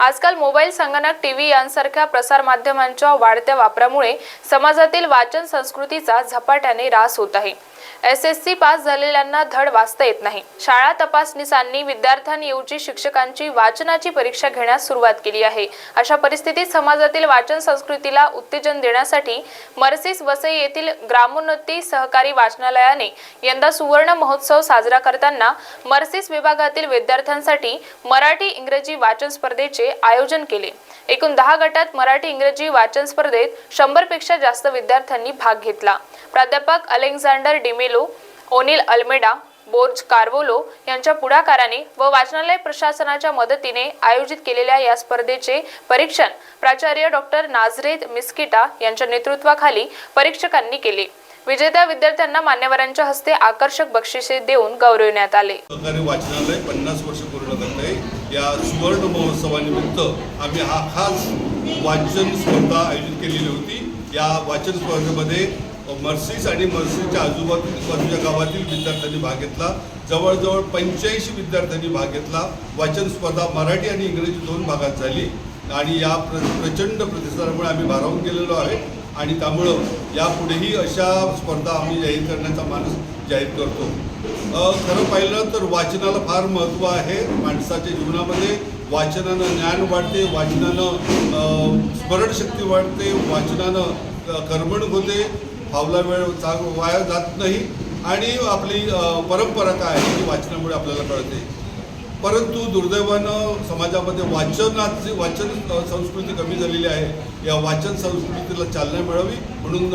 आजकाल मोबाईल संगणक टीव्ही यांसारख्या प्रसारमाध्यमांच्या वाढत्या वापरामुळे समाजातील वाचन संस्कृतीचा झपाट्याने ऱ्हास होत आहे. एस एस सी पास झालेल्यांना धड वाचता येत नाही. शाळा तपासणीसांनी विद्यार्थ्यांऐवजी शिक्षकांची वाचनाची परीक्षा घेण्यास सुरुवात केली आहे. अशा परिस्थितीत समाजातील वाचन संस्कृतीला उत्तेजन देण्यासाठी मर्सीस वसई येथील ग्रामोन्नती सहकारी वाचनालयाने यंदा सुवर्ण महोत्सव साजरा करताना मर्सिस विभागातील विद्यार्थ्यांसाठी मराठी इंग्रजी वाचन स्पर्धेचे आयोजन केले. एकूण दहा गटात मराठी इंग्रजी वाचन स्पर्धेत शंभरपेक्षा जास्त विद्यार्थ्यांनी भाग घेतला. प्राध्यापक Alexander D'Mello O'Neil Almeida Borges Carvalho यांच्या पुढाकाराने व वाचनालय प्रशासनाच्या मदतीने आयोजित केलेल्या या स्पर्धेचे परीक्षण प्राचार्य डॉक्टर नाझरेत मिस्किटा यांच्या नेतृत्वाखाली परीक्षकांनी केले. विजेत्या विद्यार्थ्यांना मान्यवरांच्या हस्ते आकर्षक बक्षिसे देऊन गौरविण्यात आले. वाचनालय पन्नास वर्ष पूर्ण करत आहे. या सुवर्ण महोत्सवानिमित्त आम्ही हा खास वाचन स्पर्धा आयोजित केलेली होती. या वाचन स्पर्धेमध्ये मर्सीस आणि मर्सीच्या आजूबाजूच्या गावातील विद्यार्थ्यांनी भाग घेतला. जवळजवळ पंच्याऐंशी विद्यार्थ्यांनी भाग घेतला. वाचन स्पर्धा मराठी आणि इंग्रजी दोन भागात झाली. आणि या प्र प्रचंड प्रतिसादामुळे आम्ही भारावून गेलेलो आहे. आणि त्यामुळं यापुढेही अशा स्पर्धा आम्ही जाहीर करण्याचा मानस जाहीर करतो. खरं पाहिलं तर वाचनाला फार महत्त्व आहे माणसाच्या जीवनामध्ये. वाचनानं ज्ञान वाढते वाचनानं स्मरणशक्ती वाढते वाचनानं कर्मण होते. फावला वेळ वाया जात नाही आणि आपली परंपरा काय आहे ती वाचनामुळे आपल्याला कळते. परंतु दुर्दैवानं समाजामध्ये वाचनाची वाचन संस्कृती कमी झालेली आहे. या वाचन संस्कृतीला चालना मिळावी म्हणून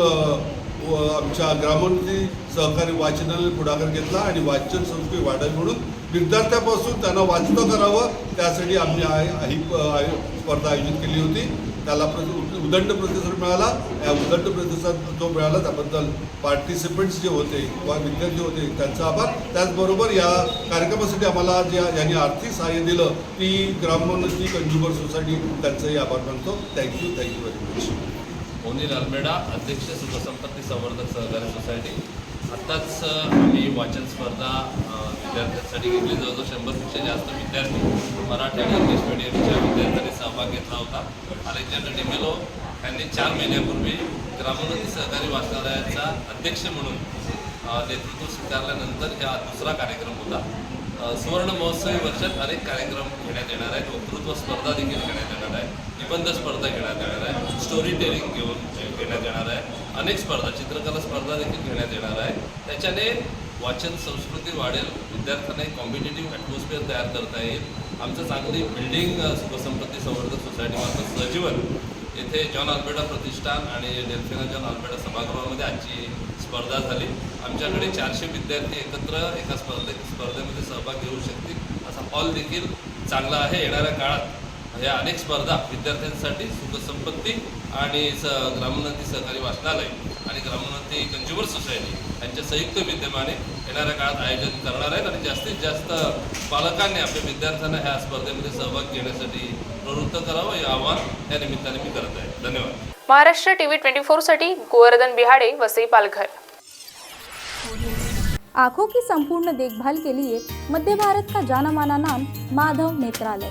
व आमच्या ग्रामोन्नती सहकारी वाचनालय पुढाकार घेतला आणि वाचन संस्कृती वाढावी म्हणून विद्यार्थ्यापासून त्यांना वाचतं करावं त्यासाठी आम्ही आ- ही स्पर्धा आयोजित केली होती. त्याला प्रति उदंड प्रतिसाद मिळाला. या उदंड प्रतिसाद जो मिळाला त्याबद्दल पार्टिसिपंट्स जे होते किंवा विद्यार्थी होते त्यांचा आभार. त्याचबरोबर या कार्यक्रमासाठी आम्हाला जे यांनी आर्थिक सहाय्य दिलं ती ग्रामोन्नती कंझ्युमर सोसायटी त्यांचाही आभार मानतो. Thank you thank you very much O'Neil Almeida अध्यक्ष सुखसंपत्ती संवर्धक सहकारी सोसायटी आत्ताच आम्ही वाचन स्पर्धा विद्यार्थ्यांसाठी घेतली. जवळजवळ शंभरपेक्षा जास्त विद्यार्थी मराठी आणि इंग्लिश मिडियमच्या विद्यार्थ्यांनी सहभाग घेतला होता. अलेक्झांडर डिमेलो यांनी चार महिन्यापूर्वी ग्रामोन्नती सहकारी वाचनालयाचा अध्यक्ष म्हणून नेतृत्व स्वीकारल्यानंतर हा दुसरा कार्यक्रम होता. सुवर्ण महोत्सवी वर्षात अनेक कार्यक्रम घेण्यात येणार आहेत. वक्तृत्व स्पर्धा देखील घेण्यात येणार आहे. निबंध स्पर्धा घेण्यात येणार आहे. स्टोरी टेलिंग घेऊन घेण्यात येणार आहे. अनेक स्पर्धा चित्रकला स्पर्धा देखील घेण्यात येणार आहे. त्याच्याने वाचन संस्कृती वाढेल. विद्यार्थ्यांना एक कॉम्पिटेटिव्ह ॲटमॉस्फिअर तयार करता येईल. आमचं चांगली बिल्डिंग अ, सुखसंपत्ती संवर्धक सोसायटीमार्फत सजीवन येथे जॉन आल्बेडा प्रतिष्ठान आणि डेल्फिना जॉन आल्बेडा सभागृहामध्ये आजची स्पर्धा झाली. आमच्याकडे चारशे विद्यार्थी एकत्र एका स्पर्धे स्पर्धेमध्ये सहभाग घेऊ शकतील. असा हॉल देखील चांगला आहे. येणाऱ्या काळात या अनेक स्पर्धा विद्यार्थ्यांसाठी सुखसंपत्ती आणि स ग्रामोन्नती सहकारी वाचनालय आणि ग्रामोन्नती कंझ्युमर सोसायटी यांच्या संयुक्त विद्यमाने येणाऱ्या काळात आयोजन करणार आहेत. आणि जास्तीत जास्त पालकांनी आपल्या विद्यार्थ्यांना ह्या स्पर्धेमध्ये सहभाग घेण्यासाठी प्रवृत्त करावं हे आवाहन या निमित्ताने मी करत आहे. धन्यवाद. महाराष्ट्र टीव्ही ट्वेंटी फोरसाठी गोवर्धन बिहाडे वसई पालघर. आंखों की संपूर्ण देखभाल के लिए मध्य भारत का जाना माना नाम माधव नेत्रालय.